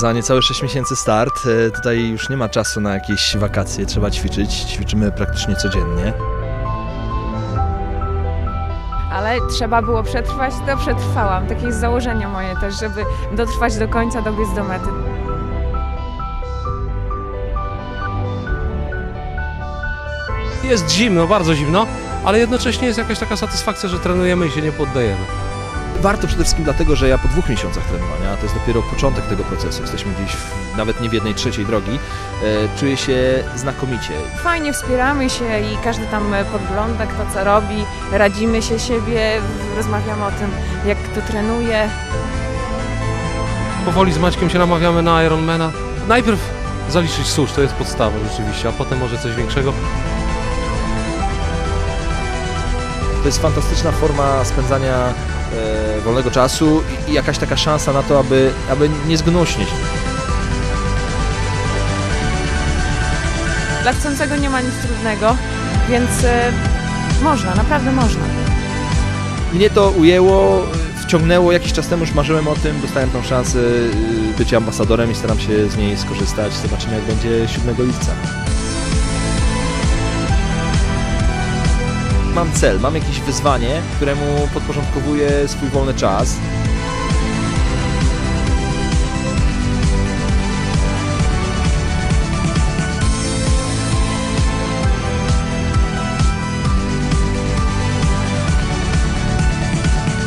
Za niecałe 6 miesięcy start. E, Tutaj już nie ma czasu na jakieś wakacje, trzeba ćwiczyć. Ćwiczymy praktycznie codziennie. Ale trzeba było przetrwać, to przetrwałam. Takie jest założenie moje też, żeby dotrwać do końca, dobiec do mety. Jest zimno, bardzo zimno, ale jednocześnie jest jakaś taka satysfakcja, że trenujemy i się nie poddajemy. Warto przede wszystkim dlatego, że ja po dwóch miesiącach trenowania, to jest dopiero początek tego procesu, jesteśmy gdzieś w, nawet nie w jednej trzeciej drogi, e, czuję się znakomicie. Fajnie wspieramy się i każdy tam e, podgląda, kto co robi, radzimy się siebie, rozmawiamy o tym, jak kto trenuje. Powoli z Maćkiem się namawiamy na Ironmana. Najpierw zaliczyć susz, to jest podstawa rzeczywiście, a potem może coś większego. To jest fantastyczna forma spędzania wolnego czasu i, jakaś taka szansa na to, aby, aby nie zgnuśnieć. Dla chcącego nie ma nic trudnego, więc e, można, naprawdę można. Mnie to ujęło, wciągnęło jakiś czas temu, już marzyłem o tym, dostałem tą szansę y, bycia ambasadorem i staram się z niej skorzystać. Zobaczymy jak będzie 7 lipca. Mam cel, mam jakieś wyzwanie, któremu podporządkowuję swój wolny czas.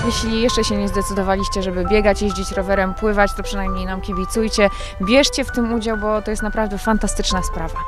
Jeśli jeszcze się nie zdecydowaliście, żeby biegać, jeździć rowerem, pływać, to przynajmniej nam kibicujcie. Bierzcie w tym udział, bo to jest naprawdę fantastyczna sprawa.